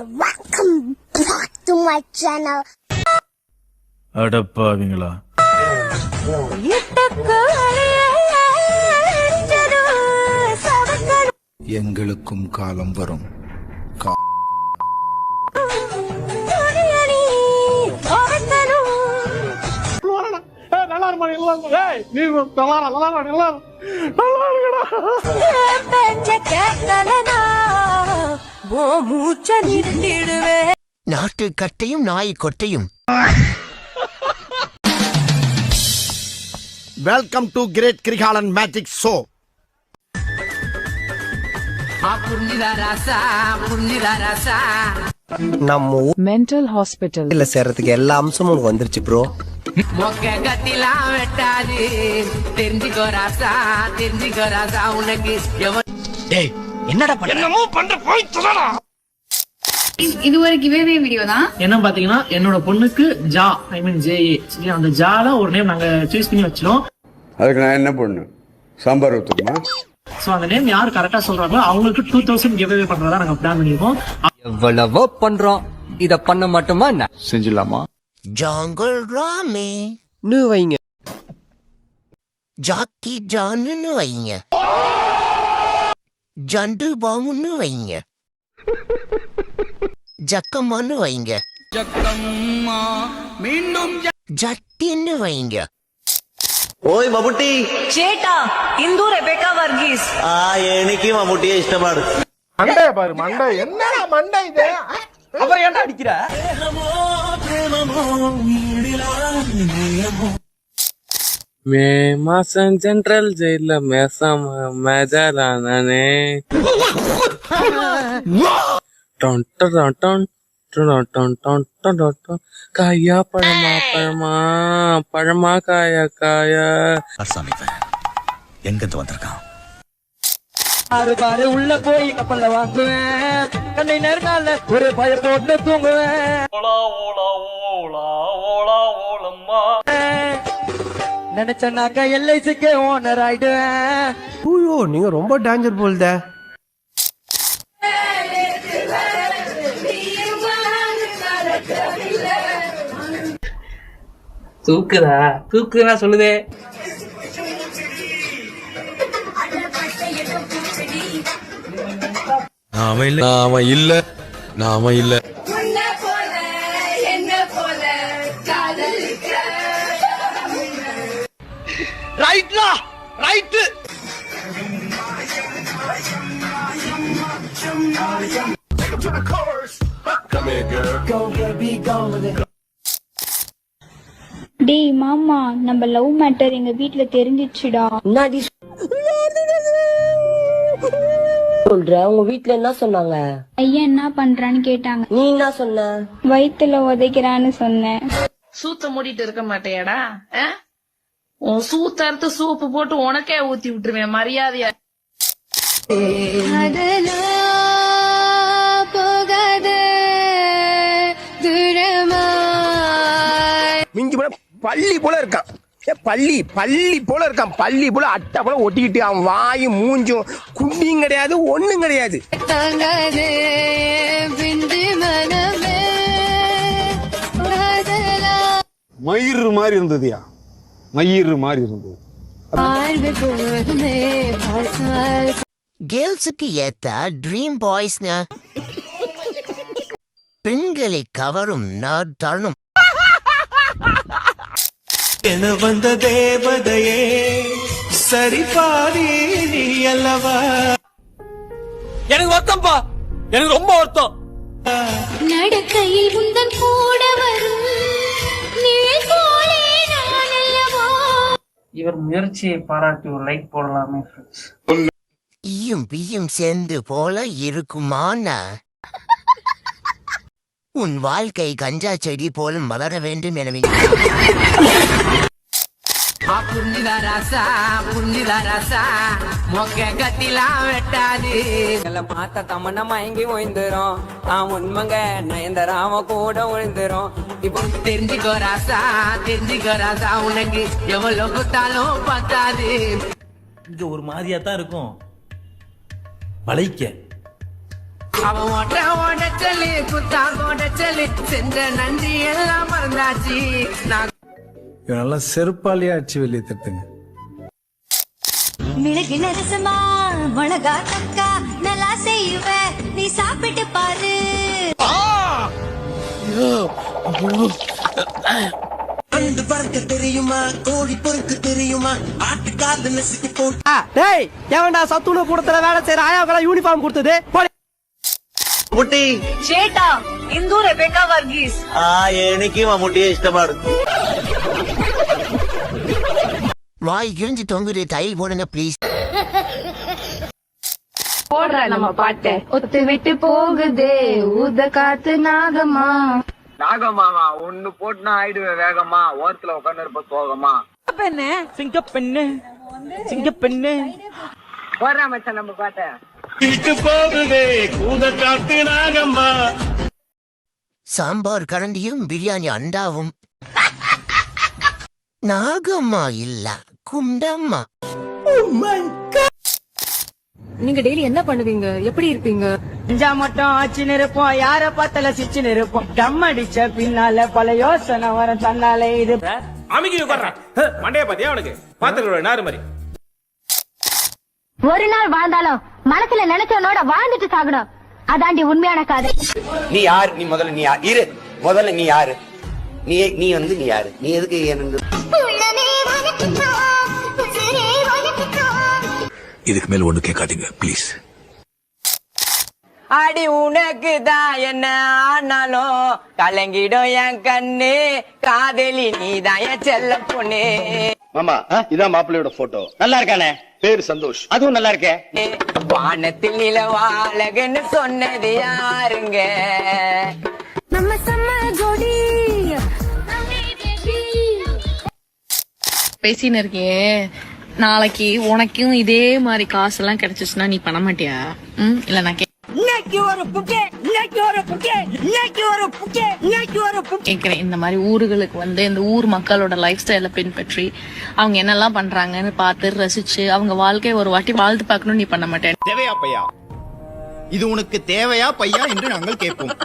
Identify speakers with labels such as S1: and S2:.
S1: Welcome back to my channel.
S2: அடப்பாவீங்களா
S3: எங்களுக்கும் காலம் வரும் காலம்
S4: நாட்டு கட்டையும் நாய் கொட்டையும்.
S5: Welcome to great Grikalan magic show
S6: நம்ம
S7: mental hospital.
S6: ஊர்ல சேர்றதுக்கு எல்லா அம்சமும் உனக்கு வந்துருச்சு ப்ரோ
S8: மொக்க கத்திலாம் வெட்டாது. தெரிஞ்சுக்கோ ராசா தெரிஞ்சுக்கோ ராசா உனக்கு எவன்
S9: இது ஒரு கிவேவே வீடியோ தான்.
S10: என்ன பாத்தீங்கன்னா என்னோட பொண்ணுக்கு ஜா ஐ மீன் ஜே சரியா அந்த ஜால ஒரு நேம் நாங்க சூஸ் பண்ணி வச்சிரும்
S11: அதுக்கு நான் என்ன பண்ணு? சாம்பார் ஊற்றுக்குமா
S10: சோ அந்த நேம் யார் கரெக்டா சொல்றாங்களோ அவங்களுக்கு டூ தௌசண்ட் கிவ் அவே பண்றதா நாங்க பிளான் பண்ணிருக்கோம்
S7: எவ்வளவோ பண்றோம். இத பண்ண மாட்டோமா என்ன?
S11: செஞ்சிடலாமா?
S4: ஜாங்கல் ராமே
S6: நீ வைங்க
S4: ஜாக்கி ஜான்னு வைங்க ஜண்டு பாமுன்னு வைங்க ஜக்கம்மான்னு வைங்க ஜக்கம்மா மீண்டும் ஜட்டின்னு வைங்க
S5: ഓയ് മമ്മൂട്ടി
S8: ചേട്ടാ ഇന്ദു റെബേക്ക വർഗീസ്
S5: ആ എനിക്ക് മമ്മൂട്ടിയെ ഇഷ്ടമാണ് മണ്ടേ പാരു മണ്ട എന്നാ മണ്ട ഇത് അപ്പൊ ഏണ്ട അടിക്കില്ല
S7: மே மாசம் ஜென்ரல் ஜெயில மேசம் மேஜரானே டொன் டொன் டொன் டொன் டொன் டொன் காயா பழமா பழமா பழமா காயா காயா.
S3: சாமி எங்க இருந்து வந்திருக்கான்?
S10: ஆறு பாரு உள்ள போய் கப்பல்ல வாங்குவேன். கண்ணை நேர்கால ஒரு பய போட்டு தூங்குவேன். ஓலா ஓலா ஓலா ஓலா ஓலம்மா. நினைச்சனாக்க எல்ஐசிக்கு ஓனர் ஆயிடுவேன்.
S6: ஐயோ நீங்க ரொம்ப டேஞ்சர் போல்த.
S10: தூக்குதா? தூக்குதா சொல்லுதே.
S3: நாம இல்ல. நாம இல்ல. நாம இல்ல.
S5: ரைட்லா ரைட்டு
S9: டேய் மாமா நம்ம லவ் மேட்டர் எங்க வீட்ல தெரிஞ்சிச்சுடா
S8: சொல்ற? உங்க வீட்ல என்ன சொன்னாங்க?
S9: ஐயா என்ன பண்றான்னு கேட்டாங்க.
S8: நீ என்ன சொன்ன?
S9: வயித்துல உதைக்கிறான்னு சொன்னேன்.
S8: சூத்த மூடிட்டு இருக்க மாட்டேயாடா? ஆ? உன் சூத்த அறுத்து சூப்பு போட்டு உனக்கே ஊத்தி விட்டுருவேன் மரியாதையா.
S6: மிஞ்சி போல பள்ளி போல இருக்கான். ஏ, பள்ளி பள்ளி போல இருக்கான். பள்ளி போல அட்டை போல ஒட்டிக்கிட்டு அவன் வாயும் மூஞ்சும் குண்டியும் கிடையாது ஒண்ணும் கிடையாது.
S11: மயிறு மாதிரி இருந்ததுயா? மயிறு மாதிரி இருந்தது.
S4: கேர்ள்ஸுக்கு ஏத்த ட்ரீம் பாய்ஸ்ங்க பெண்களை கவரும் நான் தருணம்.
S5: என வந்த தேவதையே சரி பாதி நீ அல்லவா?
S10: எனக்கு வருத்தம்ப்பா எனக்கு ரொம்ப வருத்தம்.
S9: நடக்கையில் உந்தன் கூட வரும்
S10: இவர் முயற்சியை பாராட்டி ஒரு லைக் போடலாமே
S4: ஈயும் பியும் சேர்ந்து போல இருக்குமான உன் வாழ்க்கை கஞ்சா செடி போலும் வளர வேண்டும் எனவே
S7: மாத்த தமன்னா மயங்கி ஒய்ந்துரும் தான் உண்மைங்க நயந்தராம கூட ஒழுந்துரும் இப்போ
S8: தெரிஞ்சுக்கோ ராசா தெரிஞ்சுக்கோ ராசா உனக்கு எவ்வளவு குத்தாலும் பத்தாது
S2: இங்க ஒரு மாதிரியா தான் இருக்கும் வளைக்க
S3: அவன் ஓட்ட ஓடச்சலு குத்தா ஓடச்சலு சென்ற நன்றி எல்லாம் மறந்தாச்சு நான்
S12: இவனெல்லாம் செருப்பாலேயே அடிச்சு வெளியே தட்டுங்க
S13: மிளகு நரசமா மிளகா தக்கா நல்லா செய்வ நீ சாப்பிட்டு பாரு
S14: அண்டு பறக்க தெரியுமா கோழி பொறுக்க தெரியுமா ஆட்டுக்கால நெசுக்கு போட்டு
S3: டேய் எவன்டா சத்துணவு கூடத்துல வேலை செய்யற ஆயாவுக்கெல்லாம் யூனிஃபார்ம் கொடுத்தது
S14: മമ്മൂട്ടി
S15: ചേട്ടാ ഇന്ദു റെബേക്ക വർഗീസ്
S14: ആ എനിക്ക് മമ്മൂട്ടിയെ ഇഷ്ടമാണ്
S4: வாய் கிழிஞ்சு தொங்குது தையல் போடுங்க ப்ளீஸ்
S15: போடுற நம்ம பாட்டை. ஒத்து விட்டு போகுதே. ஊத காத்து நாகமா
S3: நாகமாவா ஒண்ணு போட்டுனா ஆயிடுவேன் வேகமா. ஓரத்துல உட்காந்து இருப்ப சோகமா. பெண்ணு சிங்க பெண்ணு சிங்க பெண்ணு போடுறா மச்சான் நம்ம பாட்ட.
S14: விட்டு போகுதே. கூத காத்து நாகம்மா.
S4: சாம்பார் கரண்டியும் பிரியாணி அண்டாவும். நாகம்மா இல்ல குண்டம்மா.
S15: நீங்க டெய்லி என்ன பண்ணுவீங்க? எப்படி இருப்பீங்க?
S3: இஞ்சா மட்டும் ஆச்சுன்னு இருப்போம் யார பார்த்தால சிச்சுன்னு இருப்போம் டம் அடிச்ச பின்னால பல யோசனை வர தன்னால இது.
S16: அமைக்கி உட்கார்றான் மண்டைய பாத்தியா அவனுக்கு பாத்துக்கிறோம் நாரு மாதிரி.
S13: ஒரு நாள் வாழ்ந்தாலும் மனசுல நினைச்சவனோட வாழ்ந்துட்டு சாகணும். அதாண்டி உண்மையான காதல்
S16: நீ யாரு? நீ முதல்ல நீ யாரு இரு. முதல்ல நீ யாரு? நீ நீ வந்து நீ யாரு? நீ எதுக்கு எனக்கு
S12: இதுக்கு மேல ஒண்ணு கேட்காதீங்க ப்ளீஸ்
S3: அடி உனக்கு தான் என்ன ஆனாலும் கலங்கிடும் என் கண்ணு. காதலி நீ தான் என் செல்ல பொண்ணு.
S16: மாமா இதான் மாப்பிள்ளையோட போட்டோ நல்லா இருக்கானே? பேரு சந்தோஷ். அதுவும் நல்லா இருக்கே?
S3: வானத்தில் நிலவாழகன்னு சொன்னது யாருங்க?
S13: நம்ம செம்ம ஜோடி.
S15: பேசின்னு இருக்கே நாளைக்கு உனக்கும் இதே மாதிரி காசெல்லாம் கிடைச்சிச்சுன்னா நீ பண்ண மாட்டியா? ம்? இல்ல நான் கே-
S3: இன்னைக்கு ஒரு புக்கே இன்னைக்கு ஒரு புக்கே இன்னைக்கு ஒரு புக்கே இன்னைக்கு ஒரு புக்கே.
S15: கேக்குறேன் இந்த மாதிரி ஊர்களுக்கு வந்து இந்த ஊர் மக்களோட லைஃப் ஸ்டைலை பின்பற்றி அவங்க என்னெல்லாம் பண்றாங்கன்னு பார்த்து ரசிச்சு அவங்க வாழ்க்கையை ஒரு வாட்டி வாழ்த்து பார்க்கணும் நீ பண்ண மாட்டேன்.
S5: தேவையா பையா? இது உனக்கு தேவையா பையா என்று நாங்கள் கேட்போம்.